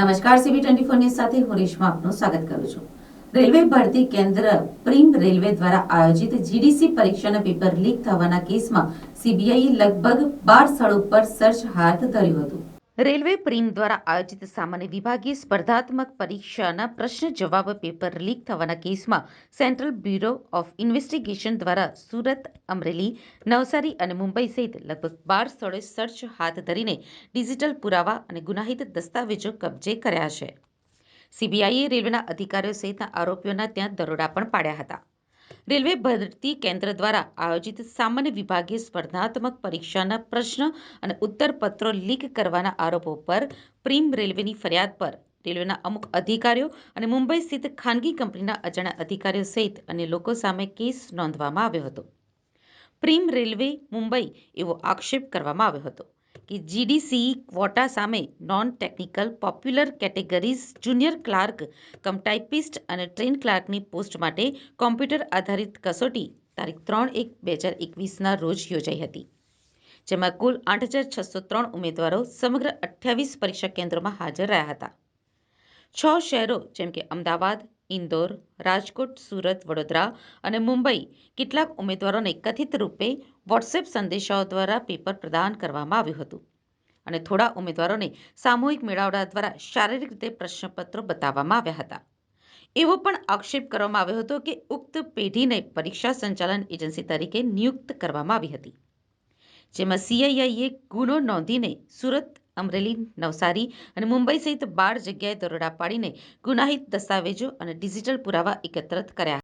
નમસ્કાર CB twenty four news સાથે હું રેશમા આપનું સ્વાગત કરું છું. રેલવે ભરતી કેન્દ્ર પ્રિમ રેલવે દ્વારા આયોજિત જીડીસી પરીક્ષાના પેપર લીક થવાના કેસમાં સીબીઆઈએ લગભગ બાર સ્થળો ઉપર સર્ચ હાથ ધર્યું હતું. રેલવે પ્રીમ દ્વારા આયોજિત સામાન્ય વિભાગીય સ્પર્ધાત્મક પરીક્ષાના પ્રશ્ન જવાબ પેપર લીક થવાના કેસમાં સેન્ટ્રલ બ્યુરો ઓફ ઇન્વેસ્ટિગેશન દ્વારા સુરત, અમરેલી, નવસારી અને મુંબઈ સહિત લગભગ બાર સ્થળોએ સર્ચ હાથ ધરીને ડિજિટલ પુરાવા અને ગુનાહિત દસ્તાવેજો કબજે કર્યા છે. સીબીઆઈએ રેલવેના અધિકારીઓ સહિતના આરોપીઓના ત્યાં દરોડા પણ પાડ્યા હતા. રેલવે ભરતી કેન્દ્ર દ્વારા આયોજિત સામાન્ય વિભાગીય સ્પર્ધાત્મક પરીક્ષાના પ્રશ્ન અને ઉત્તરપત્રો લીક કરવાના આરોપો પર પ્રીમ રેલવેની ફરિયાદ પર રેલવેના અમુક અધિકારીઓ અને મુંબઈ સ્થિત ખાનગી કંપનીના અજાણ્યા અધિકારીઓ સહિત અન્ય લોકો સામે કેસ નોંધવામાં આવ્યો હતો. પ્રીમ રેલવે મુંબઈ એવો આક્ષેપ કરવામાં આવ્યો હતો. કે જીડીસી ક્વોટા સામે non technical popular categories junior clerk cum typist અને ટ્રેન ક્લાર્કની પોસ્ટ માટે કોમ્પ્યુટર આધારિત કસોટી તારીખ ત્રણ એક બે હજાર એકવીસના રોજ યોજાઈ હતી. જેમાં કુલ આઠ હજાર છસો ત્રણ ઉમેદવારો સમગ્ર અઠ્યાવીસ પરીક્ષા કેન્દ્રોમાં હાજર રહ્યા હતા. છ શહેરો જેમ કે અમદાવાદ ઇન્દોર, રાજકોટ, સુરત, વડોદરા અને મુંબઈ કેટલાક ઉમેદવારોને કથિત રૂપે વોટ્સએપ સંદેશાઓ દ્વારા પેપર પ્રદાન કરવામાં આવ્યું હતું. અને થોડા ઉમેદવારોને સામૂહિક મેળાવડા દ્વારા શારીરિક રીતે પ્રશ્નપત્રો બતાવવામાં આવ્યા હતા. એવો પણ આક્ષેપ કરવામાં આવ્યો હતો કે ઉક્ત પેઢીને પરીક્ષા સંચાલન એજન્સી તરીકે નિયુક્ત કરવામાં આવી હતી. જેમાં સીઆઈઆઈએ ગુનો નોંધીને સુરત અમરેલી, નવસારી અને મુંબઈ સહિત બાર જગ્યાએ દરોડા પાડીને ગુનાહિત દસ્તાવેજો અને ડિજિટલ પુરાવા એકત્રિત કર્યા.